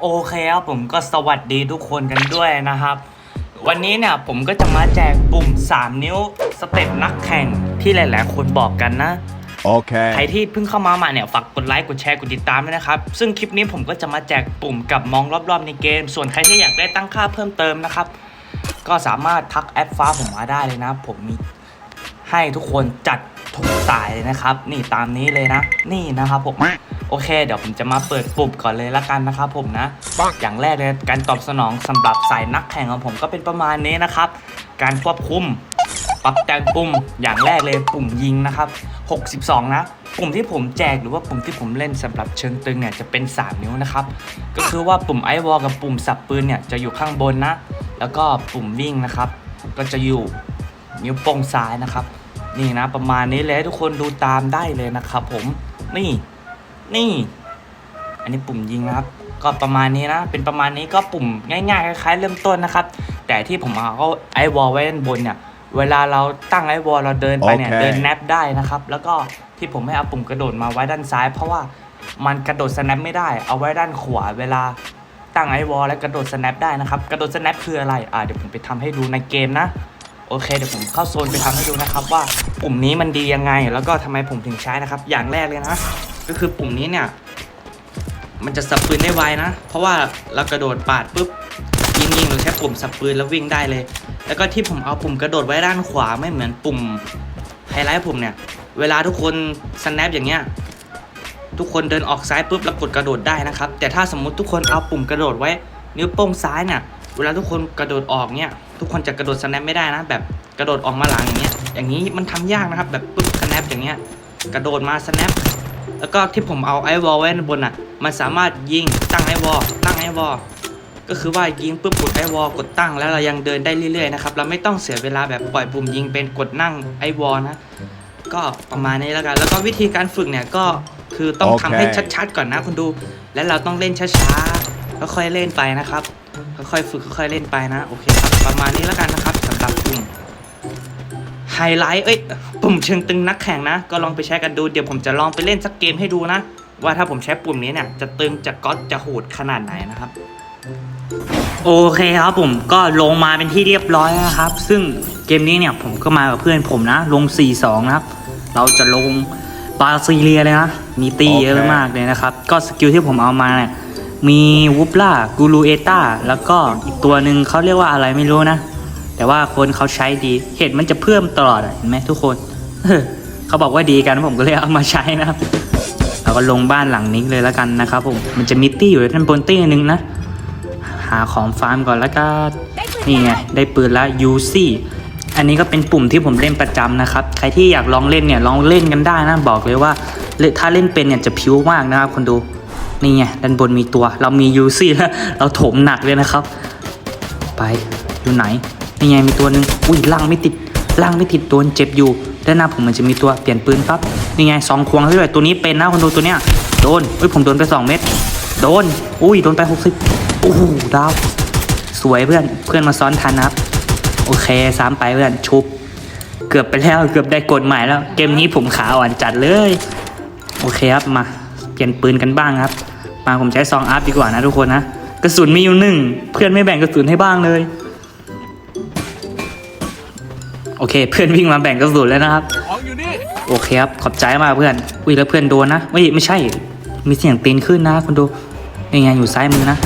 โอเคครับผมก็สวัสดีทุกคนกันด้วยนะครับ วันนี้เนี่ยผมก็จะมาแจกปุ่ม 3 นิ้วสเต็ปนักแข่งที่หลาย ๆ คนบอกกันนะใคร Okay. ที่เพิ่งเข้ามาใหม่เนี่ยฝากกดไลค์กดแชร์กดติดตามด้วยนะครับ ซึ่งคลิปนี้ผมก็จะมาแจกปุ่มกับมองรอบ ๆ ในเกม ส่วนใครที่อยากได้ตั้งค่าเพิ่มเติมนะครับ ก็สามารถทักแอปฟ้าผมมาได้เลยนะ ผมมีให้ทุกคนจัดทุกสายเลยนะครับ นี่ตามนี้เลยนะ นี่นะครับผม โอเค เดี๋ยวผมจะมาเปิดปุ่มก่อนเลยละกันนะครับผมนะ อย่างแรกเลยการตอบสนองสำหรับสายนักแข่งของผมก็เป็นประมาณนี้นะครับ การควบคุมปรับแต่งปุ่มอย่างแรกเลยปุ่มยิงนะครับ 62 นะ ปุ่มที่ผมแจกหรือว่าปุ่มที่ผมเล่นสำหรับเชิงตึงเนี่ยจะเป็น 3 นิ้วนะครับ ก็คือว่าปุ่มไอวอลกับปุ่มสับปืนเนี่ยจะอยู่ข้างบนนะ แล้วก็ปุ่มวิ่งนะครับ ก็จะอยู่นิ้วโป้งซ้ายนะครับ นี่นะประมาณนี้เลยให้ทุกคนดูตามได้เลยนะครับผมนี่ นี่ อันนี้ปุ่มยิงนะครับ ก็ประมาณนี้นะ เป็นประมาณนี้ก็ปุ่มง่ายๆคล้ายๆเริ่มต้นนะครับ แต่ที่ผมเอาไอวอลไว้ด้านบนเนี่ย เวลาเราตั้งไอวอลเราเดินไปเนี่ยโอเคเดินแนบได้นะครับ แล้วก็ที่ผมไม่เอาปุ่มกระโดดมาไว้ด้านซ้าย เพราะว่ามันกระโดดสแนปไม่ได้ เอาไว้ด้านขวาเวลาตั้งไอวอลแล้วกระโดดสแนปได้นะครับ กระโดดสแนปคืออะไร อ่าเดี๋ยวผมไปทำให้ดูในเกมนะโอเคเดี๋ยวผมเข้าโซนไปทำให้ดูนะครับว่าปุ่มนี้มันดียังไง แล้วก็ทำไมผมถึงใช้นะครับ อย่างแรกเลยนะ ก็คือปุ่มนี้เนี่ย มันจะสับปืนได้ไวนะ เพราะว่าเรากระโดดปาดปุ๊บยิงยิงเราใช้ปุ่มสับปืนแล้ววิ่งได้เลย แล้วก็ที่ผมเอาปุ่มกระโดดไว้ด้านขวาไม่เหมือนปุ่มไฮไลท์ผมเนี่ย เวลาทุกคนสแนปอย่างเงี้ยทุกคนเดินออกซ้ายปุ๊บแล้วกดกระโดดได้นะครับ แต่ถ้าสมมุติทุกคนเอาปุ่มกระโดดไว้ นิ้วโป้งซ้ายเนี่ยเวลาทุกคนกระโดดออกเนี่ย ทุกคนจะกระโดดสแนปไม่ได้นะ แบบกระโดดออกมาหลังอย่างเงี้ยอย่างนี้มันทำยากนะครับ แบบปุ๊บสแนปอย่างเงี้ยกระโดดมาสแนป แล้วก็ที่ผมเอาไอวอลไว้นบนอะ มันสามารถยิงตั้งไอวอลตั้งไอวอลก็คือว่ายิงปุ๊บกดไอวอลกดตั้งแล้วเรายังเดินได้เรื่อยๆนะครับเราไม่ต้องเสียเวลาแบบปล่อยปุ่มยิงเป็นกดนั่งไอวอลนะก็ประมาณนี้แล้วกัน แล้วก็วิธีการฝึกเนี่ยก็คือต้องโอเคทำให้ชัดๆก่อนนะคุณดู แล้วเราต้องเล่นช้าๆค่อยๆเล่นไปนะครับค่อยๆฝึกค่อยๆเล่นไปนะโอเคครับประมาณนี้แล้วกันนะครับสำหรับปุ่ม ไฮไลท์เอ้ยปุ่มเชิงตึงนักแข่งนะ ก็ลองไปใช้กันดูเดี๋ยวผมจะลองไปเล่นสักเกมให้ดูนะ ว่าถ้าผมใช้ปุ่มนี้เนี่ย จะตึงจะก๊อตจะโหดขนาดไหนนะครับ โอเคครับผมก็ลงมาเป็นที่เรียบร้อยนะครับ ซึ่งเกมนี้เนี่ยผมก็มากับเพื่อนผมนะ ลง 4-2 นะครับ เราจะลงบาซิเลียเลยนะมีตีเยอะมากเลยนะครับ ก็สกิลที่ผมเอามาเนี่ยมีวูปล่ากูรูเอต้าแล้วก็อีกตัวหนึ่งเขาเรียกว่าอะไรไม่รู้นะ แต่ว่าคนเขาใช้ดีเห็นมันจะเพิ่มตลอดเห็นไหมทุกคนเขาบอกว่าดีกันผมก็เลยเอามาใช้นะครับเราก็ลงบ้านหลังนี้เลยแล้วกันนะครับผมมันจะมีตี้อยู่ด้านบนตี้หนึ่งนะ หาของฟาร์มก่อนแล้วก็นี่ไงได้ปืนแล้วยูซี่อันนี้ก็เป็นปุ่มที่ผมเล่นประจำนะครับ ใครที่อยากลองเล่นเนี่ยลองเล่นกันได้นะบอกเลยว่าถ้าเล่นเป็นเนี่ยจะพิ้วมากนะครับคนดูนี่ไงด้านบนมีตัว เรามียูซี่แล้วเราถมหนักเลยนะครับ ไปอยู่ไหน นี่ไงมีตัวหนึ่งอุ้ยล่างไม่ติดล่างไม่ติดโดนเจ็บอยู่ ด้านหน้าผมมันจะมีตัวเปลี่ยนปืนปั๊บนี่ไงสองควงด้วยตัวนี้เป็นนะคนดูตัวเนี้ยโดนอุ้ยผมโดนไปสองเม็ดโดน อุ้ยโดนไปหกสิบโอ้โหดาวสวยเพื่อนเพื่อนมาซ้อนทันนะครับโอเคซ้ำไปเพื่อนชุบ เกือบไปแล้วเกือบได้กดใหม่แล้ว เกมนี้ผมขาอ่อนจัดเลย โอเคครับมาเปลี่ยนปืนกันบ้างครับ มาผมใช้ซองอัพดีกว่านะทุกคนนะกระสุนมีอยู่หนึ่งเพื่อนไม่แบ่งกระสุนให้บ้างเลย โอเค เพื่อนวิ่งมาแบ่งกระสุนแล้วนะครับโอเคครับขอบใจมากเพื่อนอุ้ยแล้วเพื่อนโดนนะไม่ไม่ใช่ มีเสียงตีนขึ้นนะคุณดูยังไงอยู่ซ้ายมือนะ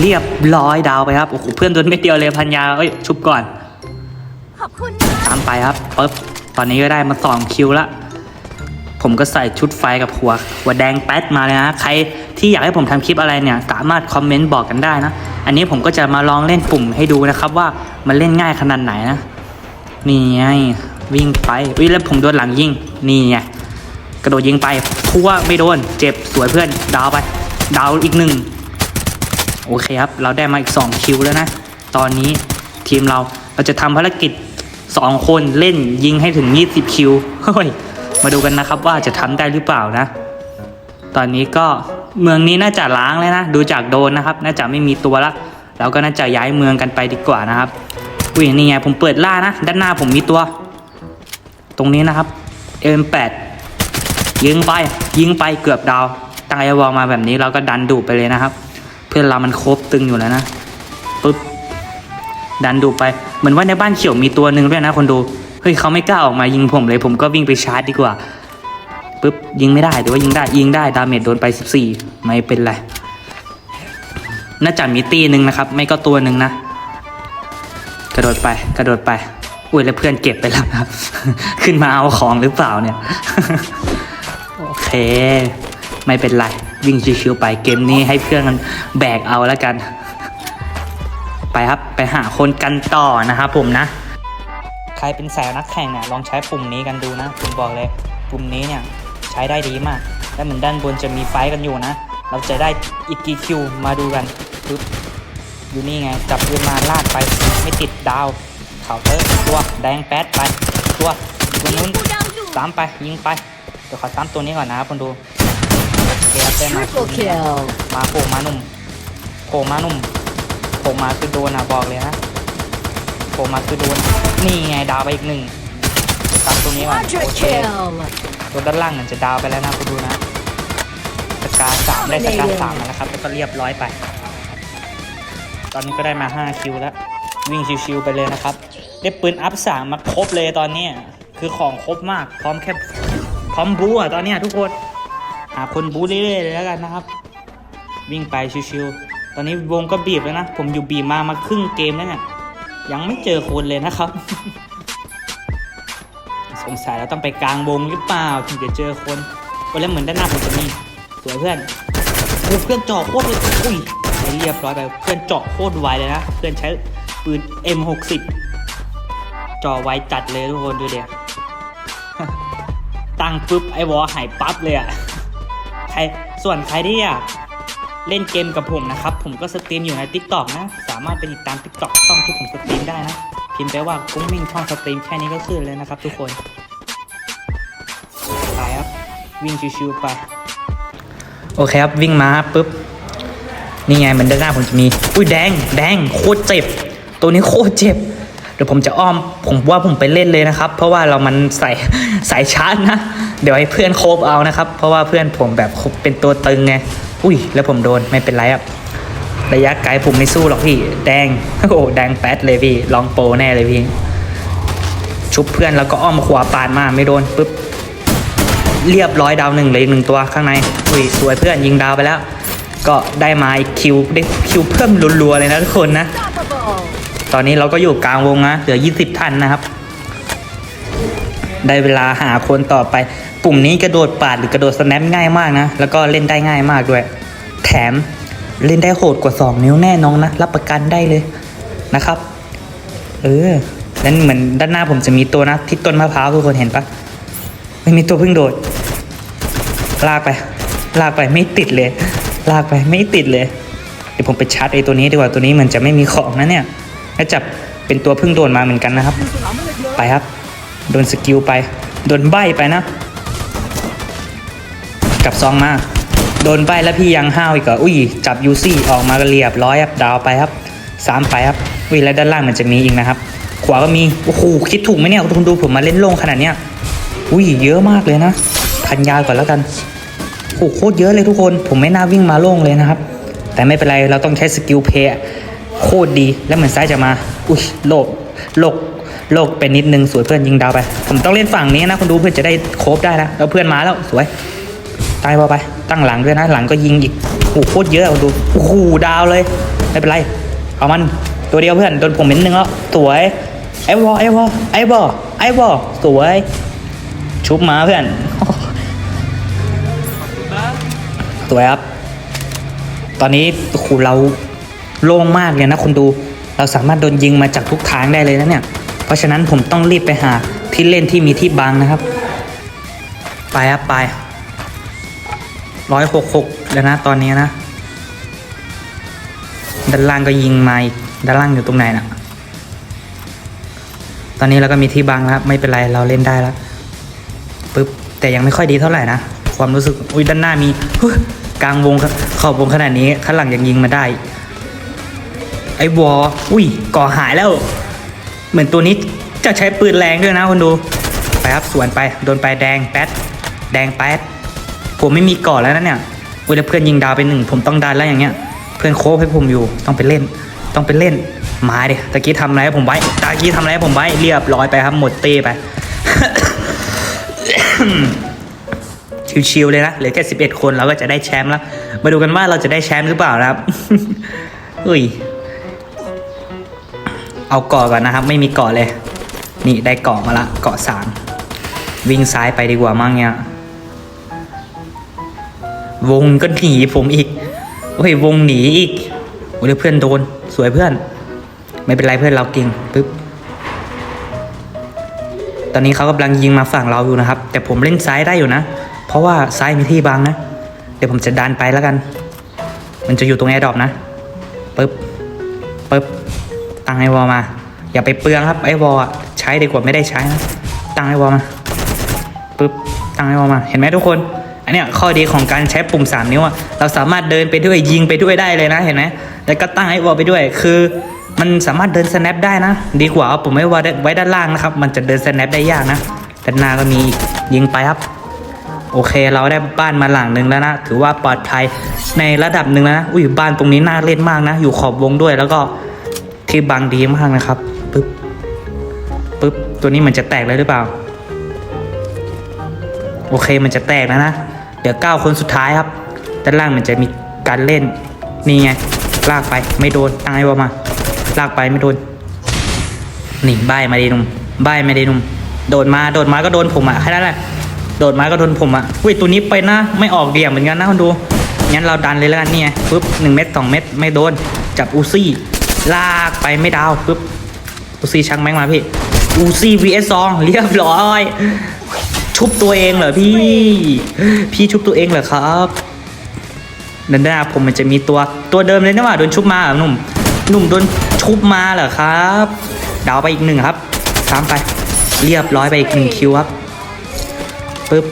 เรียบร้อยดาวไปครับโอ้โหเพื่อนโดนไม่เดียวเลยพันยาเอ้ยชุบก่อนขอบคุณนะตามไปครับปึ๊บตอนนี้ก็ได้มาสองคิวละผมก็ใส่ชุดไฟกับหัวหัวแดงแป๊ดมาเลยนะใครที่อยากให้ผมทำคลิปอะไรเนี่ยสามารถคอมเมนต์บอกกันได้นะ อันนี้ผมก็จะมาลองเล่นปุ่มให้ดูนะครับว่ามันเล่นง่ายขนาดไหนนะ นี่ไงวิ่งไปวิแล้วผมโดนหลังยิงนี่ไงกระโดดยิงไปทั่วไม่โดน เจ็บสวยเพื่อน ดาวไป ดาวอีกหนึ่งโอเคครับ เราได้มาอีก 2 คิวแล้วนะ ตอนนี้ทีมเราเราจะทำภารกิจ 2 คนเล่นยิงให้ถึง 20 คิวเฮ้ยมาดูกันนะครับว่าจะทำได้หรือเปล่านะ ตอนนี้ก็เมืองนี้น่าจะล้างเลยนะ ดูจากโดนนะครับ น่าจะไม่มีตัวละเราก็น่าจะย้ายเมืองกันไปดีกว่านะครับ อุ้ยนี่ไงผมเปิดล่านะ ด้านหน้าผมมีตัว ตรงนี้นะครับ M8 ยิงไปยิงไปเกือบดาวตั้งไอวอลมาแบบนี้เราก็ดันดุไปเลยนะครับ เพื่อนเรามันโคบตึงอยู่แล้วนะปุ๊บดันดูไปเหมือนว่าในบ้านเขียวมีตัวหนึ่งด้วยนะคนดูเฮ้ยเขาไม่กล้าออกมายิงผมเลย ผมก็วิ่งไปชาร์จดีกว่าปุ๊บยิงไม่ได้แต่ว่ายิงได้ยิงได้ดาเมจโดนไป 14 ไม่เป็นไรน่าจะมีตีหนึ่งนะครับ ไม่ก็ตัวหนึ่งนะ กระโดดไป กระโดดไปอุ้ยแล้วเพื่อนเก็บไปแล้วครับ ขึ้นมาเอาของหรือเปล่าเนี่ย โอเค ไม่เป็นไร วิ่งชิวๆไปเกมนี้ให้เพื่อนกันแบกเอาแล้วกัน ไปครับไปหาคนกันต่อนะครับผมนะ ใครเป็นสายนักแข่งเนี่ยลองใช้ปุ่มนี้กันดูนะผมบอกเลย ปุ่มนี้เนี่ยใช้ได้ดีมาก และเหมือนด้านบนจะมีไฟกันอยู่นะ เราจะได้อีกกี่คิวมาดูกันปึ๊บ อยู่นี่ไง จับปืนมาลากไป ไม่ติดดาวเข่าเตอร์ตัวแดงแป๊ดไป ตัวตัวนู้นกูดาวอยู่ซ้ำไปยิงไปเดี๋ยวขอซ้ำตัวนี้ก่อนนะครับคนดูโอเคครับได้มา Triple kill. มาโผล่มาหนุ่มโผล่มาหนุ่มโผล่มาคือโดนอะบอกเลยนะโผล่มาคือโดนนี่ไงดาวไปอีกหนึ่งซ้ำตัวนี้ก่อน Quadra โอเค kill. ตัวด้านล่างมันจะดาวไปแล้วนะคุณดูนะสกาสามได้สกาสามมาแล้วครับแล้วก็เรียบร้อยไป ตอนนี้ก็ได้มาห้าคิวแล้ว วิ่งชิวๆไปเลยนะครับ ได้ปืนอัพสามมาครบเลยตอนนี้ คือของครบมาก พร้อมแค่พร้อมบูอะตอนนี้ทุกคน หาคนบูเรื่อยๆเลยแล้วกันนะครับ วิ่งไปชิวๆตอนนี้วงก็บีบแล้วนะ ผมอยู่บีบมามาครึ่งเกมแล้วเนี่ยยังไม่เจอคนเลยนะครับ สงสัยเราต้องไปกลางวงหรือเปล่าถึงจะเจอคนโอ้แล้วเหมือนด้านหน้าผมจะมีสวยเพื่อนเพื่อนจาะโคตรเลยอุ้ย เรียบร้อยไปเพื่อนเจาะโคตรไวเลยนะ เพื่อนใช้ปืน M60 เจาะไวจัดเลยทุกคนดูเดี๋ยวตั้งปุ๊บไอวอลหายปั๊บเลยอะใครส่วนใครที่อยากเล่นเกมกับผมนะครับ ผมก็สตรีมอยู่ใน t ิ k t o k นะ สามารถไปติดตาม t ิ k t o k ช่องที่ผมสตรีมได้นะ พิมพ์ไปว่ากุ้งมิ่งช่องสตรีมแค่นี้ก็ขึ้นเลยนะครับ ทุกคนไปครับ วิ่งชิวๆไป โอเคครับ วิ่งมาปุ๊บ นี่ไงมือนด้านหน้าผมจะมี อุ้ยแดง แดงโคตรเจ็บ ตัวนี้โคตรเจ็บ เดี๋ยวผมจะอ้อม ผมว่าผมไปเล่นเลยนะครับ เพราะว่าเรามันใส่สายชาร์จนะ เดี๋ยวให้เพื่อนโคบเอานะครับ เพราะว่าเพื่อนผมแบบเป็นตัวตึงไง อุ้ย แล้วผมโดนไม่เป็นไรครับระยะไกลผมไม่สู้หรอกพี่ แดง โอ้แดงแป๊ดเลยพี่ ลองโปแน่เลยพี่ ชุบเพื่อนแล้วก็อ้อมขวาปาดมาไม่โดนปุ๊บ เรียบร้อยดาวหนึ่งเลยหนึ่งตัวข้างใน อุ้ยสวยเพื่อนยิงดาวไปแล้ว ก็ได้มาคิวได้คิวเพิ่มรัวๆเลยนะทุกคนนะ ตอนนี้เราก็อยู่กลางวงนะเหลือ 20 ท่านนะครับ ได้เวลาหาคนต่อไป ปุ่มนี้กระโดดปาดหรือกระโดดสแนปง่ายมากนะ แล้วก็เล่นได้ง่ายมากด้วย แถมเล่นได้โหดกว่า 2 นิ้วแน่น้อนนะ รับประกันได้เลยนะครับ เออแล้วเหมือนด้านหน้าผมจะมีตัวนะที่ต้นมะพร้าวทุกคนเห็นปะไม่มีตัวเพิ่งโดด ลากไป ลากไปไม่ติดเลย ลากไปไม่ติดเลย เดี๋ยวผมไปชาร์จไอ้ตัวนี้ดีกว่าตัวนี้มันจะไม่มีของนะเนี่ยแล้วจับเป็นตัวพิ่งโดนมาเหมือนกันนะครับ ไปครับ โดนสกิลไป โดนใบไปนะกลับซองมา โดนใบแล้วพี่ยังห้าวอีกเหรออุ้ยจับยูซี่ออกมาก็เรียบร้อยครับดาวไปครับสามไปครับอุ้ยแล้วด้านล่างมันจะมีอีกนะครับ ขวาก็มีโอ้โหคิดถูกไหมเนี่ยคุณดูผมมาเล่นโล่งขนาดเนี้ยอุ้ยเยอะมากเลยนะพันยาก่อนแล้วกัน โอ้โคตรเยอะเลยทุกคน ผมไม่น่าวิ่งมาโล่งเลยนะครับ แต่ไม่เป็นไรเราต้องใช้สกิลเพย์โคตรดีแล้วเหมือนซ้ายจะมา อุ้ยโลกโลกโลกเป็นนิดนึงสวยเพื่อนยิงดาวไป ผมต้องเล่นฝั่งนี้นะคุณดูเพื่อนจะได้โคบได้นะแล้วเพื่อนมาแล้วสวยตายพอไป ตั้งหลังด้วยนะ หลังก็ยิงอีกโอ้โหโคตรเยอะคุณดูโอ้โหดาวเลย ไม่เป็นไร เอามันตัวเดียวเพื่อนโดนผมเป็นหนึ่งแล้วสวยไอ้วอไอ้วอไอ้วอไอ้วอสวย ชุบมาเพื่อน สวยครับ ตอนนี้โอ้โหเราโล่งมากเลยนะคุณดู เราสามารถโดนยิงมาจากทุกทางได้เลยนะเนี่ย เพราะฉะนั้นผมต้องรีบไปหาที่เล่นที่มีที่บังนะครับ ไปครับไปร้อยหกหกแล้วนะตอนนี้นะ ด้านล่างก็ยิงมาอีกด้านล่างอยู่ตรงไหนนะตอนนี้เราก็มีที่บังแล้วครับไม่เป็นไรเราเล่นได้แล้วปึ๊บแต่ยังไม่ค่อยดีเท่าไหร่นะ ความรู้สึกอุ้ยด้านหน้ามีเฮ้ กลางวงขอบวงขนาดนี้ข้างหลังยังยิงมาได้ ไอ้วออุ้ยก่อหายแล้ว เหมือนตัวนี้จะใช้ปืนแรงด้วยนะคุณดู ไปครับสวนไปโดนไปแดงแป๊ดแดงแป๊ดผมไม่มีก่อแล้วนะเนี่ยอุ้ยแล้วเพื่อนยิงดาวไปหนึ่งผมต้องดันแล้วอย่างเงี้ย เพื่อนโค้ให้ผมอยู่ต้องไปเล่น ต้องไปเล่นมาดิตะกี้ทำอะไรผมไว้ตะกี้ทำอะไรผมไว้เรียบร้อยไปครับหมดเต้ไป ชิวๆเลยนะเหลือแค่11 คนเราก็จะได้แชมป์แล้ว มาดูกันว่าเราจะได้แชมป์หรือเปล่านะครับอุ้ยเอาเกาะก่อนนะครับ ไม่มีเกาะเลย นี่ได้เกาะมาละเกาะสามวิ่งซ้ายไปดีกว่ามั่งเนี่ยวงก็หนีผมอีกโอ้ยวงหนีอีกโอ้ยเพื่อนโดนสวยเพื่อน ไม่เป็นไรเพื่อนเราเก่งปึ๊บตอนนี้เขากำลังยิงมาฝั่งเราอยู่นะครับ แต่ผมเล่นซ้ายได้อยู่นะ เพราะว่าซ้ายมีที่บังนะ เดี๋ยวผมจะดันไปแล้วกัน มันจะอยู่ตรงแอร์ดรอปนะปึ๊บปึ๊บตั้งไอวอลมา อย่าไปเปลืองครับไอวอลใช้ดีกว่าไม่ได้ใช้นะตั้งไอวอลมาปึ๊บตั้งไอวอลมา เห็นไหมทุกคน อันเนี้ยข้อดีของการใช้ปุ่ม 3 นิ้วอะเราสามารถเดินไปด้วยยิงไปด้วยได้เลยนะเห็นไหมแล้วก็ตั้งไอวอลไปด้วยคือมันสามารถเดิน snap ได้นะ ดีกว่าเอาปุ่มไอวอลไว้ด้านล่างนะครับ มันจะเดิน snap ได้ยากนะด้านหน้าก็มียิงไปครับ โอเค เราได้บ้านมาหลังหนึ่งแล้วนะ ถือว่าปลอดภัยในระดับหนึ่งแล้วนะ อุ้ยบ้านตรงนี้น่าเล่นมากนะ อยู่ขอบวงด้วยแล้วก็ที่บังดีมากนะครับปึ๊บปึ๊บตัวนี้มันจะแตกเลยหรือเปล่า โอเคมันจะแตกแล้วนะ เดี๋ยวเก้าคนสุดท้ายครับ ด้านล่างมันจะมีการเล่น นี่ไง ลากไปไม่โดนตั้งไอ้บอมา ลากไปไม่โดนนี่ใบมาดีนุ่มใบมาดีนุ่มโดดมาโดดมาก็โดนผมอะแค่นั้นแหละ โดดมาก็โดนผมอะอุ้ยตัวนี้ไปนะ ไม่ออกเดี่ยงเหมือนกันนะคุณดู งั้นเราดันเลยแล้วกันนี่ไงปึ๊บหนึ่งเม็ดสองเม็ดไม่โดน จับอูซี่ ลากไปไม่ดาวปึ๊บอูซี่ชักแม่งมาพี่ อูซี่ vs ซองเรียบร้อย ชุบตัวเองเหรอพี่ พี่ชุบตัวเองเหรอครับด้านหน้าผมมันจะมีตัวตัวเดิมเลยนะว่าโดนชุบมาหนุ่ม หนุ่มโดนชุบมาเหรอครับ ดาวไปอีกหนึ่งครับตามไป เรียบร้อยไปอีกหนึ่งคิวครับ ปึ๊บ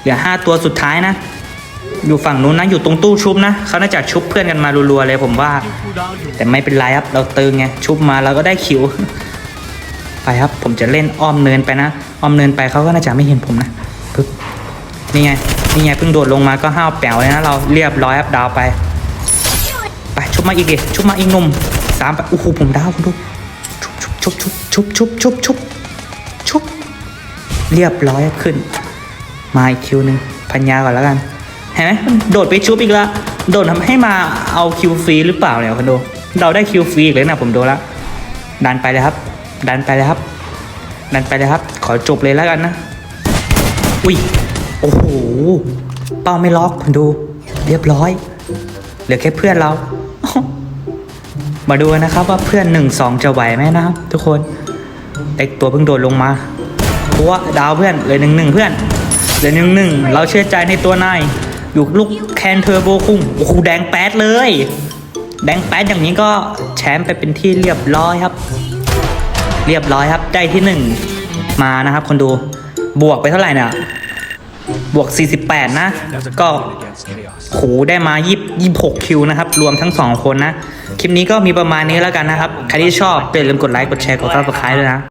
เหลือห้าตัวสุดท้ายนะ อยู่ฝั่งนู้นนะ อยู่ตรงตู้ชุบนะเขาน่าจะชุบเพื่อนกันมารัวๆเลยผมว่า แต่ไม่เป็นไรครับ เราติงไง ชุบมาเราก็ได้คิว ไปครับ ผมจะเล่นอ้อมเนินไปนะ อ้อมเนินไปเขาก็น่าจะไม่เห็นผมนะปึ๊บ นี่ไง นี่ไงเพิ่งโดดลงมาก็ห้าวแป๋วเลยนะ เราเรียบร้อยครับดาวไป ไปชุบมาอีกดิชุบมาอีกหนุ่มสามไปโอ้โหผมดาวคุณดูชุบชุบชุบชุบชุบชุบชุบชุบเรียบร้อยขึ้น มาอีกคิวหนึ่งพันยาก่อนแล้วกันเห็นไหมโดดไปชุบอีกแล้วโดดทำให้มาเอาคิวฟรีหรือเปล่าเนี่ยคุณดูเราได้คิวฟรีอีกเลยนะผมดูแล้วดันไปเลยครับ ดันไปเลยครับ ดันไปเลยครับ ขอจบเลยแล้วกันนะอุ้ยโอ้โหเป้าไม่ล็อกคุณดู เรียบร้อยเหลือแค่เพื่อนเรา มาดูนะครับว่าเพื่อนหนึ่งสองจะไหวไหมนะครับทุกคนเด็กตัวเพิ่งโดดลงมาเพราะว่าดาวเพื่อนเลยหนึ่งหนึ่งเพื่อน เหลือหนึ่งหนึ่งเราเชื่อใจในตัวนายอยู่ลูกแคนเทอร์โบคุ้งโอ้โหแดงแป๊ดเลย แดงแป๊ดอย่างนี้ก็แชมป์ไปเป็นที่เรียบร้อยครับ เรียบร้อยครับได้ที่หนึ่งมานะครับคนดูบวกไปเท่าไหร่เนี่ยบวก 48 นะ ก็โหได้มา20 26คิวนะครับ รวมทั้ง 2 คนนะ คลิปนี้ก็มีประมาณนี้แล้วกันนะครับ ใครที่ชอบอย่าลืมกดไลค์ กดแชร์ กดซับสไครต์ด้วยนะ